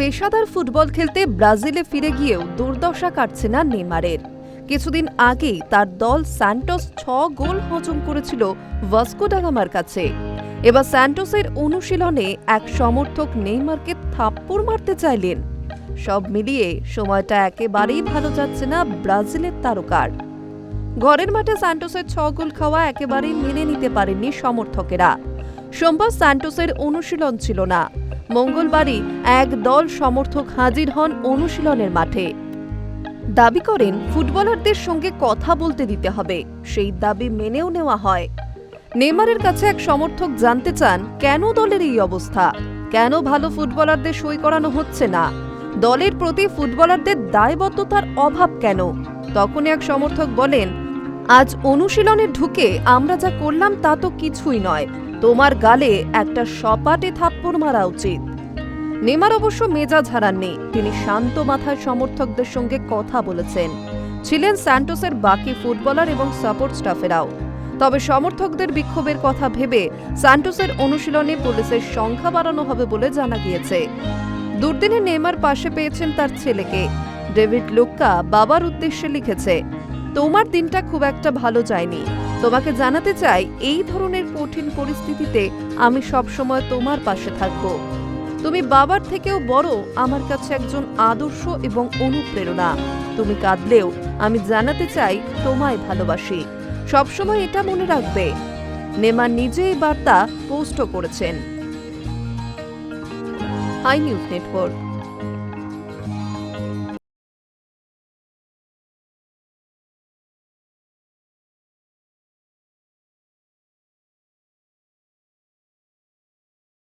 পেশাদার ফুটবল খেলতে ব্রাজিলে ফিরে গিয়েও দুর্দশা কাটছে না নেইমারের। কিছুদিন আগেই তার দল স্যান্টোস ছ গোল হজম করেছিল ভাস্কো ডাগামার কাছে। এবার স্যান্টোসের অনুশীলনে এক সমর্থক নেইমারকে থাপ্পড় মারতে চাইলেন। সব মিলিয়ে সময়টা একেবারেই ভালো যাচ্ছে না ব্রাজিলের তারকার। ঘরের মাঠে স্যান্টোসের ছ গোল খাওয়া একেবারেই মেনে নিতে পারেননি সমর্থকেরা। সোমবার স্যান্টোসের অনুশীলন ছিল না। মঙ্গলবারই এক দল সমর্থক হাজির হন অনুশীলনের মাঠে। দাবি করেন, ফুটবলারদের সঙ্গে কথা বলতে দিতে হবে। সেই দাবি মেনেও নেওয়া হয়। নেমারের কাছে এক সমর্থক জানতে চান, কেন দলের এই অবস্থা? কেন ভালো ফুটবলারদের সই করানো হচ্ছে না? দলের প্রতি ফুটবলারদের দায়বদ্ধতার অভাব কেন? তখন এক সমর্থক বলেন আজ অনুশীলনে ঢুকে আমরা যা করলাম তা তো কিছুই নয়। তোমার গালে একটা সপাটে থাপ্পড় মারা উচিত। নেমার অবশ্য মেজাজ হারাননি। তিনি শান্ত মাথায় সমর্থকদের সঙ্গে কথা বলেছেন। ছিলেন স্যান্টোসের বাকি ফুটবলার এবং সাপোর্ট স্টাফেরাও। তবে সমর্থকদের বিক্ষোভের কথা ভেবে স্যান্টোসের অনুশীলনে পুলিশের সংখ্যা বাড়ানো হবে বলে জানা গিয়েছে। দুর্দিনে নেমার পাশে পেয়েছেন তার ছেলেকে। ডেভিড লুক্কা বাবার উদ্দেশ্যে লিখেছে তোমার দিনটা খুব একটা ভালো যায়নি। তোমাকে জানাতে চাই, এই ধরনের কঠিন পরিস্থিতিতে আমি সবসময় তোমার পাশে থাকব। তুমি বাবার থেকেও বড়, আমার কাছে একজন আদর্শ এবং অনুপ্রেরণা। তুমি কাঁদলেও আমি জানাতে চাই, তোমায় ভালোবাসি। সবসময় এটা মনে রাখবে। নেমার নিজে এই বার্তা পোস্টও করেছেন। Hi News Network.